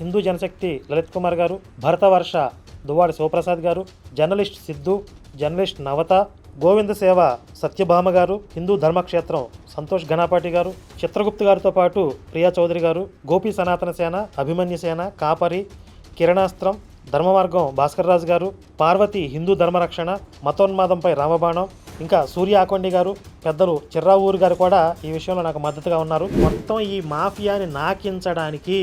హిందూ జనశక్తి లలిత్ కుమార్ గారు భరతవర్ష దువ్వాడి శివప్రసాద్ గారు journalist Siddhu journalist Navata Govinda సేవ సత్యభామ గారు హిందూ ధర్మక్షేత్రం సంతోష్ ఘనాపాటి గారు చిత్రగుప్త గారితో పాటు ప్రియా చౌదరి గారు గోపి సనాతన సేన అభిమన్యు సేన కాపరి కిరణాస్త్రం ధర్మమార్గం భాస్కర్ రాజు గారు పార్వతి హిందూ ధర్మరక్షణ మతోన్మాదంపై రామబాణం ఇంకా సూర్య ఆకొండి గారు పెద్దలు చిర్రావూరు గారు కూడా ఈ విషయంలో నాకు మద్దతుగా ఉన్నారు. మొత్తం ఈ మాఫియాని నాకించడానికి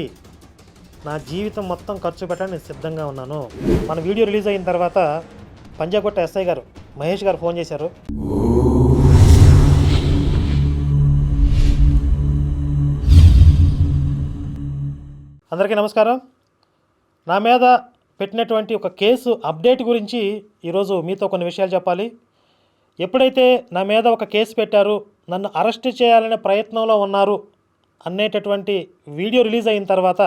నా జీవితం మొత్తం ఖర్చు పెట్టడానికి నేను సిద్ధంగా ఉన్నాను. మన వీడియో రిలీజ్ అయిన తర్వాత పంజాగుట్ట ఎస్ఐ గారు మహేష్ గారు ఫోన్ చేశారు. అందరికీ నమస్కారం. నా మీద పెట్టినటువంటి ఒక కేసు అప్డేట్ గురించి ఈరోజు మీతో కొన్ని విషయాలు చెప్పాలి. ఎప్పుడైతే నా మీద ఒక కేసు పెట్టారు నన్ను అరెస్ట్ చేయాలనే ప్రయత్నంలో ఉన్నారు అనేటటువంటి వీడియో రిలీజ్ అయిన తర్వాత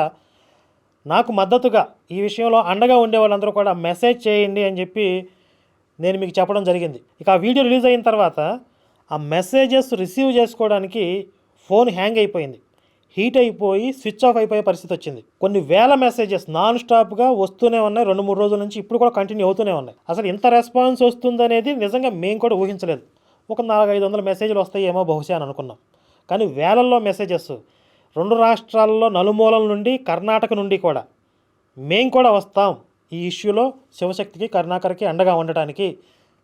నాకు మద్దతుగా ఈ విషయంలో అండగా ఉండే వాళ్ళందరూ కూడా మెసేజ్ చేయండి అని చెప్పి నేను మీకు చెప్పడం జరిగింది. ఇక ఆ వీడియో రిలీజ్ అయిన తర్వాత ఆ మెసేజెస్ రిసీవ్ చేసుకోవడానికి ఫోన్ హ్యాంగ్ అయిపోయింది. హీట్ అయిపోయి స్విచ్ ఆఫ్ అయిపోయే పరిస్థితి వచ్చింది. కొన్ని వేల మెసేజెస్ నాన్ స్టాప్గా వస్తూనే ఉన్నాయి. రెండు మూడు రోజుల నుంచి ఇప్పుడు కూడా కంటిన్యూ అవుతూనే ఉన్నాయి. అసలు ఇంత రెస్పాన్స్ వస్తుందనేది నిజంగా మేము కూడా ఊహించలేదు. ఒక నాలుగు ఐదు వందల మెసేజ్లు వస్తాయేమో బహుశా అని అనుకున్నాం. కానీ వేలల్లో మెసేజెస్ రెండు రాష్ట్రాల్లో నలుమూలల నుండి కర్ణాటక నుండి కూడా మేం కూడా వస్తాం ఈ ఇష్యూలో శివశక్తికి కరుణాకర్కి అండగా ఉండటానికి.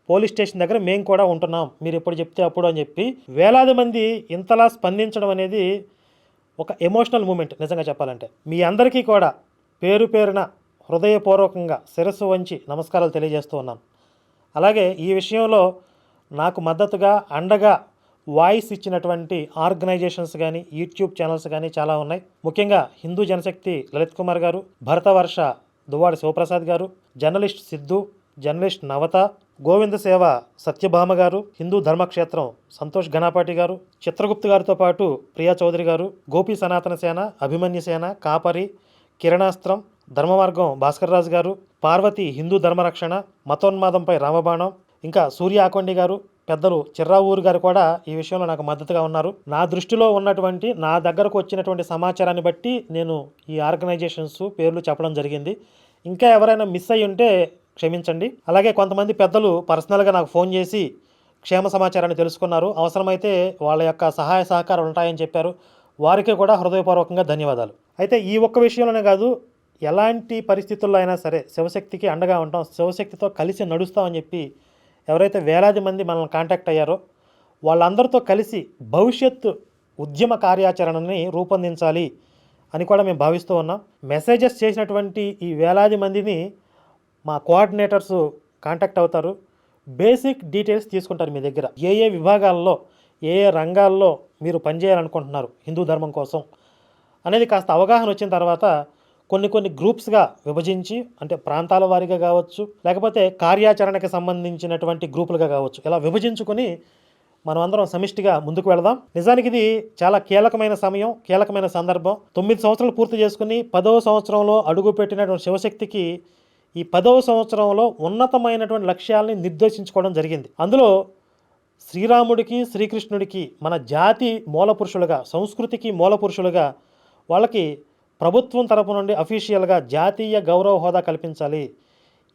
పోలీస్ స్టేషన్ దగ్గర మేము కూడా ఉంటున్నాం. మీరు ఎప్పుడు చెప్తే అప్పుడు అని చెప్పి వేలాది మంది ఇంతలా స్పందించడం అనేది ఒక ఎమోషనల్ మూమెంట్ నిజంగా చెప్పాలంటే. మీ అందరికీ కూడా పేరు పేరున హృదయపూర్వకంగా శిరస్సు వంచి నమస్కారాలు తెలియజేస్తూ ఉన్నాను అలాగే ఈ విషయంలో నాకు మద్దతుగా అండగా వాయిస్ ఇచ్చినటువంటి ఆర్గనైజేషన్స్ కానీ యూట్యూబ్ ఛానల్స్ కానీ చాలా ఉన్నాయి. ముఖ్యంగా హిందూ జనశక్తి లలిత్ కుమార్ గారు భరతవర్ష దువ్వాడి శివప్రసాద్ గారు జర్నలిస్ట్ సిద్ధు జర్నలిస్ట్ నవత గోవింద సేవ సత్యభామ గారు హిందూ ధర్మక్షేత్రం సంతోష్ ఘనాపాటి గారు చిత్రగుప్త గారితో పాటు ప్రియా చౌదరి గారు గోపి సనాతన సేన అభిమన్యు సేన కాపరి కిరణాస్త్రం ధర్మమార్గం భాస్కర్ రాజు గారు పార్వతి హిందూ ధర్మరక్షణ మతోన్మాదంపై రామబాణం ఇంకా సూర్య ఆకొండి గారు పెద్దలు చిర్రావూరు గారు కూడా ఈ విషయంలో నాకు మద్దతుగా ఉన్నారు. నా దృష్టిలో ఉన్నటువంటి నా దగ్గరకు వచ్చినటువంటి సమాచారాన్ని బట్టి నేను ఈ ఆర్గనైజేషన్స్ పేర్లు చెప్పడం జరిగింది. ఇంకా ఎవరైనా మిస్ అయ్యి ఉంటే క్షమించండి. అలాగే కొంతమంది పెద్దలు పర్సనల్గా నాకు ఫోన్ చేసి క్షేమ సమాచారాన్ని తెలుసుకున్నారు. అవసరమైతే వాళ్ళ యొక్క సహాయ సహకారాలు ఉంటాయని చెప్పారు. వారికి కూడా హృదయపూర్వకంగా ధన్యవాదాలు. అయితే ఈ ఒక్క విషయంలోనే కాదు ఎలాంటి పరిస్థితుల్లో అయినా సరే శివశక్తికి అండగా ఉంటాం. శివశక్తితో కలిసి నడుస్తామని చెప్పి ఎవరైతే వేలాది మంది మనల్ని కాంటాక్ట్ అయ్యారో వాళ్ళందరితో కలిసి భవిష్యత్ ఉద్యమ కార్యాచరణని రూపొందించాలి అని కూడా మేము భావిస్తూ ఉన్నాం. మెసేజెస్ చేసినటువంటి ఈ వేలాది మందిని మా కోఆర్డినేటర్స్ కాంటాక్ట్ అవుతారు. బేసిక్ డీటెయిల్స్ తీసుకుంటారు మీ దగ్గర. ఏ ఏ విభాగాల్లో ఏ ఏ రంగాల్లో మీరు పనిచేయాలనుకుంటున్నారు హిందూ ధర్మం కోసం అనేది కాస్త అవగాహన వచ్చిన తర్వాత కొన్ని కొన్ని గ్రూప్స్గా విభజించి అంటే ప్రాంతాల వారీగా కావచ్చు లేకపోతే కార్యాచరణకి సంబంధించినటువంటి గ్రూపులుగా కావచ్చు ఇలా విభజించుకొని మనం అందరం సమిష్టిగా ముందుకు వెళదాం. నిజానికి ఇది చాలా కీలకమైన సమయం కీలకమైన సందర్భం. తొమ్మిది సంవత్సరాలు పూర్తి చేసుకుని పదవ సంవత్సరంలో అడుగుపెట్టినటువంటి శివశక్తికి ఈ పదవ సంవత్సరంలో ఉన్నతమైనటువంటి లక్ష్యాలని నిర్దేశించుకోవడం జరిగింది. అందులో శ్రీరాముడికి శ్రీకృష్ణుడికి మన జాతి మూలపురుషులుగా సంస్కృతికి మూలపురుషులుగా వాళ్ళకి ప్రభుత్వం తరపు నుండి అఫీషియల్గా జాతీయ గౌరవ హోదా కల్పించాలి.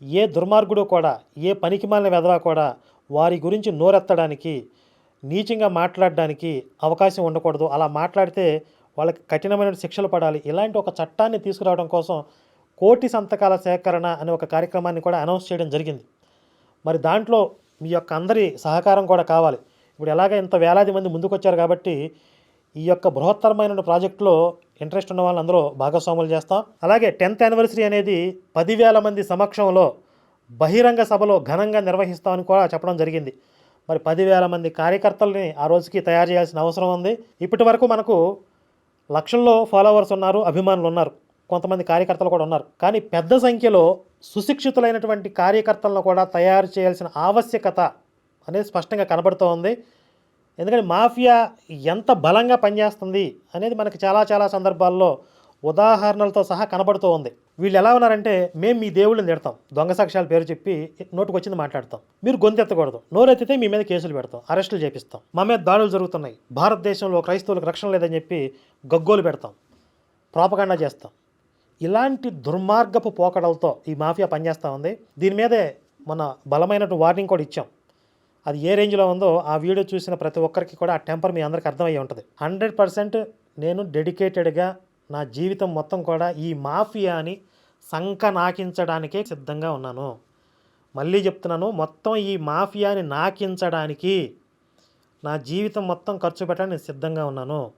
ఏ దుర్మార్గుడు కూడా ఏ పనికిమాలిన వెధవ కూడా వారి గురించి నోరెత్తడానికి నీచంగా మాట్లాడడానికి అవకాశం ఉండకూడదు. అలా మాట్లాడితే వాళ్ళకి కఠినమైన శిక్షలు పడాలి. ఇలాంటి ఒక చట్టాన్ని తీసుకురావడం కోసం కోటి సంతకాల సేకరణ అనే ఒక కార్యక్రమాన్ని కూడా అనౌన్స్ చేయడం జరిగింది. మరి దాంట్లో మీ యొక్క అందరి సహకారం కూడా కావాలి. ఇప్పుడు ఎలాగ ఇంత వేలాది మంది ముందుకొచ్చారు కాబట్టి ఈ యొక్క బృహత్తరమైన ప్రాజెక్టులో ఇంట్రెస్ట్ ఉన్న వాళ్ళందరూ భాగస్వాములు చేస్తాం. అలాగే టెన్త్ యానివర్సరీ అనేది పదివేల మంది సమక్షంలో బహిరంగ సభలో ఘనంగా నిర్వహిస్తామని కూడా చెప్పడం జరిగింది. మరి పదివేల మంది కార్యకర్తల్ని ఆ రోజుకి తయారు చేయాల్సిన అవసరం ఉంది. ఇప్పటి వరకు మనకు లక్షల్లో ఫాలోవర్స్ ఉన్నారు అభిమానులు ఉన్నారు కొంతమంది కార్యకర్తలు కూడా ఉన్నారు. కానీ పెద్ద సంఖ్యలో సుశిక్షితులైనటువంటి కార్యకర్తలను కూడా తయారు చేయాల్సిన ఆవశ్యకత అనేది స్పష్టంగా కనబడుతూ ఉంది ఎందుకంటే మాఫియా ఎంత బలంగా పనిచేస్తుంది అనేది మనకి చాలా చాలా సందర్భాల్లో ఉదాహరణలతో సహా కనబడుతూ ఉంది. వీళ్ళు ఎలా ఉన్నారంటే మేము మీ దేవుళ్ళని తిడతాం. దొంగ సాక్ష్యాల పేరు చెప్పి నోటుకు వచ్చింది మాట్లాడతాం. మీరు గొంతెత్తకూడదు. నోరెత్తితే మీ మీద కేసులు పెడతాం. అరెస్టులు చేపిస్తాం. మా మీద దాడులు జరుగుతున్నాయి. భారతదేశంలో క్రైస్తవులకు రక్షణ లేదని చెప్పి గగ్గోలు పెడతాం. ప్రాపగాండా చేస్తాం. ఇలాంటి దుర్మార్గపు పోకడలతో ఈ మాఫియా పనిచేస్తూ ఉంది. దీని మీదే మన బలమైనటువంటి వార్నింగ్ కూడా ఇచ్చాం. అది ఏ రేంజ్లో ఉందో ఆ వీడియో చూసిన ప్రతి ఒక్కరికి కూడా ఆ టెంపర్ మీ అందరికీ అర్థమయ్యి ఉంటుంది. హండ్రెడ్ పర్సెంట్ నేను డెడికేటెడ్గా నా జీవితం మొత్తం కూడా ఈ మాఫియాని సంక నాకించడానికే సిద్ధంగా ఉన్నాను. మళ్ళీ చెప్తున్నాను మొత్తం ఈ మాఫియాని నాకించడానికి నా జీవితం మొత్తం ఖర్చు పెట్టడానికి నేను సిద్ధంగా ఉన్నాను.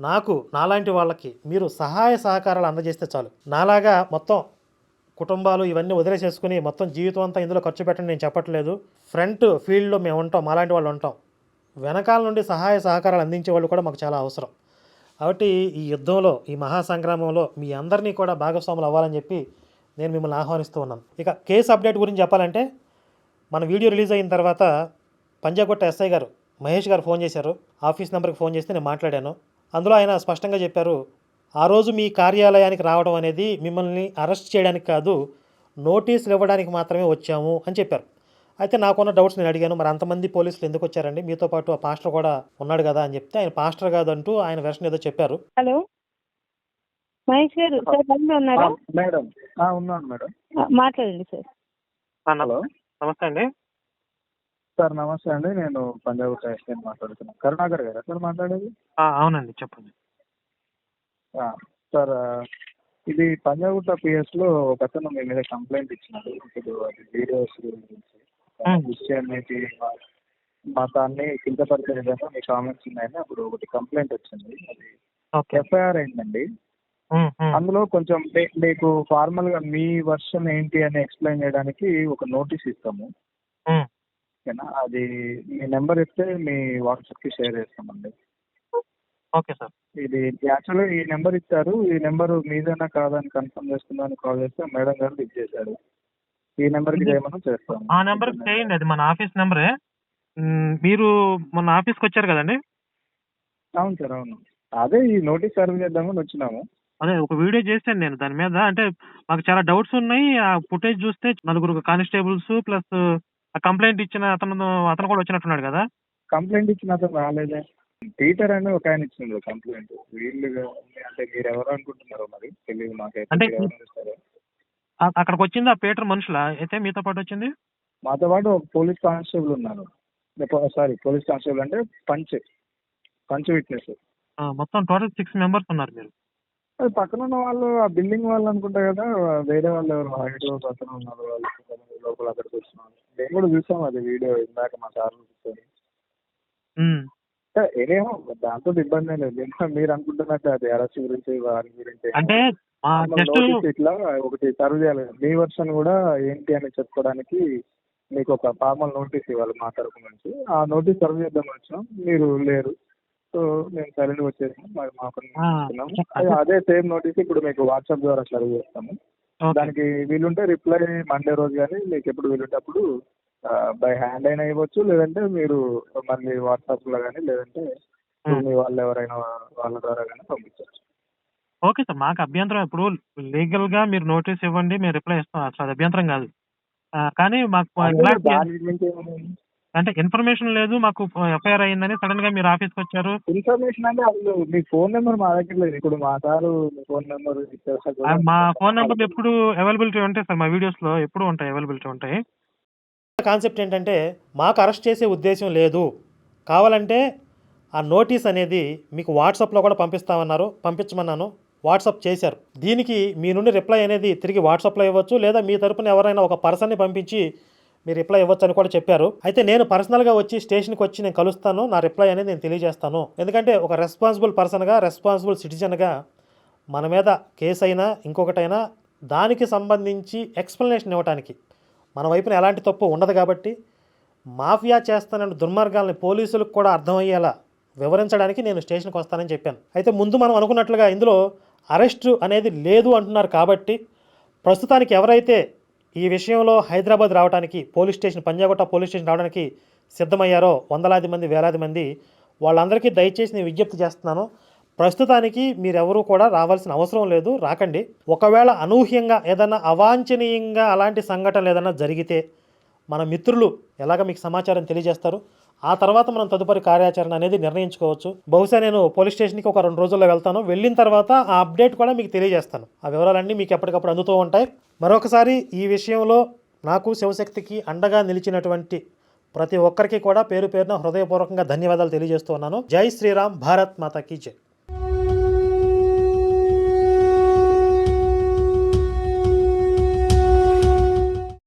నాకు నాలాంటి వాళ్ళకి మీరు సహాయ సహకారాలు అందజేస్తే చాలు. నాలాగా మొత్తం కుటుంబాలు ఇవన్నీ వదిలేసేసుకుని మొత్తం జీవితం అంతా ఇందులో ఖర్చు పెట్టండి నేను చెప్పట్లేదు. ఫ్రంట్ ఫీల్డ్లో మేము ఉంటాం. మాలాంటి వాళ్ళు ఉంటాం. వెనకాల నుండి సహాయ సహకారాలు అందించే వాళ్ళు కూడా మాకు చాలా అవసరం. కాబట్టి ఈ యుద్ధంలో ఈ మహాసంగ్రామంలో మీ అందరినీ కూడా భాగస్వాములు అవ్వాలని చెప్పి నేను మిమ్మల్ని ఆహ్వానిస్తూ ఉన్నాను. ఇక కేసు అప్డేట్ గురించి చెప్పాలంటే మన వీడియో రిలీజ్ అయిన తర్వాత పంజాగుట్ట ఎస్ఐ గారు మహేష్ గారు ఫోన్ చేశారు. ఆఫీస్ నెంబర్కి ఫోన్ చేస్తే నేను మాట్లాడాను. అందులో ఆయన స్పష్టంగా చెప్పారు ఆ రోజు మీ కార్యాలయానికి రావడం అనేది మిమ్మల్ని అరెస్ట్ చేయడానికి కాదు నోటీసులు ఇవ్వడానికి మాత్రమే వచ్చాము అని చెప్పారు. అయితే నాకున్న డౌట్స్ నేను అడిగాను మరి అంతమంది పోలీసులు ఎందుకు వచ్చారండి? మీతో పాటు ఆ పాస్టర్ కూడా ఉన్నాడు కదా అని చెప్తే ఆయన పాస్టర్ కాదంటూ ఆయన వెర్షన్ ఏదో చెప్పారు. హలో? మహేష్ గారు సార్ లైన్లో ఉన్నారా? మేడం. ఆ, ఉన్నాను మేడం. మాట్లాడండి సార్. హలో? నమస్తే అండి. సార్ నమస్తే అండి. నేను పంజాబ్ మాట్లాడుతున్నాను. కరుణాకర్ గారా సార్ మాట్లాడేది? అవునండి చెప్పండి. సార్ ఇది పంజాగుట్ట పిఎస్లో ఒక అతను మీ మీద కంప్లైంట్ ఇచ్చినాడు. ఇప్పుడు అది వీడియోస్ గురించి. అనేది మతాన్ని కించపరిచే విధంగా మీ కామెంట్స్ ఉన్నాయని అప్పుడు ఒకటి కంప్లైంట్ వచ్చింది. అది ఎఫ్ఐఆర్ అయిందండి అందులో కొంచెం మీ- మీకు ఫార్మల్గా మీ వర్షన్ ఏంటి అని ఎక్స్ప్లెయిన్ చేయడానికి ఒక నోటీస్ ఇస్తాము. ఓకేనా? అది మీ నెంబర్ ఇస్తే మీ వాట్సాప్కి షేర్ చేస్తామండి. Okay sir. ఇది యాక్చువల్గా ఈ నెంబర్ ఇచ్చారు. ఈ నెంబర్ మీదేనా కాదని కన్ఫర్మ్ చేసుకుందామని కాల్ చేస్తే మేడం గారు లిఫ్ట్ చేశారు. ఈ నెంబర్కి చేయమని చేస్తాం. ఆ నెంబర్ చేయండి. అది మన ఆఫీస్ నెంబరే. మ్, మీరు మొన్న ఆఫీస్కి వచ్చారు కదండి? అవును సార్ అవును. అదే ఈ నోటీస్ సర్వ్ చేద్దామని వచ్చినాము. అదే ఒక వీడియో చేశాను నేను. దాని మీద అంటే మాకు చాలా డౌట్స్ ఉన్నాయి. ఆ ఫుటేజ్ చూస్తే నలుగురు కానిస్టేబుల్స్ ప్లస్ ఆ కంప్లైంట్ ఇచ్చిన అతను అతను కూడా వచ్చినట్టున్నాడు కదా. కంప్లైంట్ ఇచ్చిన అతను రాలేదే. టీచర్ అని ఒక ఆయన ఇచ్చిండు కంప్లైంట్ వీళ్ళు అంటే మీరు ఎవరు అనుకుంటున్నారో మరి? తెలియదు మాకైతే. అంటే మీరు ఎవరు ఇస్తారో. ఆ- అక్కడికి వచ్చింది ఆ పీటర్ మనుషుల? అయితే మీతో పాటు వచ్చింది? మాతో పాటు ఒక పోలీస్ కానిస్టేబుల్ ఉన్నారు. సారీ పోలీస్ కానిస్టేబుల్ అంటే పంచ్. Punch witness. ఆ, మొత్తం టోటల్ సిక్స్ మెంబర్స్ ఉన్నారు మీరు. అది పక్కన ఉన్న వాళ్ళు ఆ బిల్డింగ్ వాళ్ళు అనుకుంటా కదా వేరే వాళ్ళు ఎవరు? హైట్ పక్కన ఉన్నారు వాళ్ళు లోపల అక్కడికి వచ్చినారు మేము కూడా చూసాం అది వీడియో ఇందాక మా సార్ చూసారు. ఏమో దాంతో ఇబ్బంది లేదు. మీరు అనుకుంటున్నట్టు అది అరెస్ట్ గురించి వారి గురించి. అంటే ఇట్లా ఒకటి సర్వ్ చేయాలి. మీ వర్షన్ కూడా ఏంటి అని చెప్పుకోవడానికి మీకు ఒక ఫార్మల్ నోటీస్ ఇవ్వాలి మా తరపు నుంచి. ఆ నోటీస్ సర్వ్ చేద్దాం వచ్చినాం. మీరు లేరు. సో మేము సైలెంట్ వచ్చేసాం మరి మా పని ఆ, చేసుకున్నాం. అదే సేమ్ నోటీస్ ఇప్పుడు మీకు వాట్సాప్ ద్వారా సర్వ్ చేస్తాము. దానికి వీలుంటే రిప్లై మండే రోజు కానీ మీకు ఎప్పుడు వీలుంటే అప్పుడు బై హ్యాండ్ అయినా ఇవ్వచ్చు లేదంటే మీరు మళ్ళీ వాట్సాప్లో కానీ లేదంటే Hmm. మీ వాళ్ళు ఎవరైనా వాళ్ళ ద్వారా కానీ పంపించవచ్చు. ఓకే సార్ మాకు అభ్యంతరం ఇప్పుడు లీగల్గా మీరు నోటీస్ ఇవ్వండి మేము రిప్లై ఇస్తాం. అసలు అది అభ్యంతరం కాదు. ఆ, కానీ మాకు ఇలాంటి దాని అంటే ఇన్ఫర్మేషన్ లేదు మాకు ఎఫ్ఐఆర్ అయిందని సడన్గా మీరు ఆఫీస్కి వచ్చారు. ఇన్ఫర్మేషన్ అంటే అసలు మీ ఫోన్ నెంబర్ మా దగ్గర లేదు. ఇప్పుడు మా సారు మీ ఫోన్ నెంబర్ ఆ, మా ఫోన్ నెంబర్ ఎప్పుడు అవైలబిలిటీ ఉంటాయి సార్ మా వీడియోస్లో ఎప్పుడు ఉంటాయి అవైలబిలిటీ ఉంటాయి. కాన్సెప్ట్ ఏంటంటే మాకు అరెస్ట్ చేసే ఉద్దేశం లేదు. కావాలంటే ఆ నోటీస్ అనేది మీకు వాట్సాప్లో కూడా పంపిస్తామన్నారు పంపించమన్నాను వాట్సాప్ చేశారు. దీనికి మీ నుండి రిప్లై అనేది తిరిగి వాట్సాప్లో ఇవ్వచ్చు లేదా మీ తరపున ఎవరైనా ఒక పర్సన్ని పంపించి మీరు రిప్లై ఇవ్వచ్చు అని కూడా చెప్పారు. అయితే నేను పర్సనల్గా వచ్చి స్టేషన్కి వచ్చి నేను కలుస్తాను నా రిప్లై అనేది నేను తెలియజేస్తాను. ఎందుకంటే ఒక రెస్పాన్సిబుల్ పర్సన్గా రెస్పాన్సిబుల్ సిటిజన్గా మన మీద కేసు అయినా ఇంకొకటైనా దానికి సంబంధించి ఎక్స్ప్లెనేషన్ ఇవ్వడానికి మన వైపున ఎలాంటి తప్పు ఉండదు కాబట్టి మాఫియా చేస్తున్న దుర్మార్గాల్ని పోలీసులకు కూడా అర్థమయ్యేలా వివరించడానికి నేను స్టేషన్కి వస్తానని చెప్పాను. అయితే ముందు మనం అనుకున్నట్లుగా ఇందులో అరెస్టు అనేది లేదు అంటున్నారు కాబట్టి ప్రస్తుతానికి ఎవరైతే ఈ విషయంలో హైదరాబాద్ రావడానికి police station Panjagutta police station రావడానికి సిద్ధమయ్యారో వందలాది మంది వేలాది మంది వాళ్ళందరికీ దయచేసి నేను విజ్ఞప్తి చేస్తున్నాను. ప్రస్తుతానికి మీరెవరూ కూడా రావాల్సిన అవసరం లేదు. రాకండి. ఒకవేళ అనూహ్యంగా ఏదైనా అవాంఛనీయంగా అలాంటి సంఘటనలు ఏదైనా జరిగితే మన మిత్రులు ఎలాగ మీకు సమాచారం తెలియజేస్తారు? ఆ తర్వాత మనం తదుపరి కార్యాచరణ అనేది నిర్ణయించుకోవచ్చు. బహుశా నేను పోలీస్ స్టేషన్కి ఒక రెండు రోజుల్లో వెళ్తాను. వెళ్ళిన తర్వాత ఆ అప్డేట్ కూడా మీకు తెలియజేస్తాను. ఆ వివరాలన్నీ మీకు ఎప్పటికప్పుడు అందుతూ ఉంటాయి. మరొకసారి ఈ విషయంలో నాకు శివశక్తికి అండగా నిలిచినటువంటి ప్రతి ఒక్కరికి కూడా పేరు పేరున హృదయపూర్వకంగా ధన్యవాదాలు తెలియజేస్తూ ఉన్నాను. జై శ్రీరామ్ భారత్ మాతా కీ జై.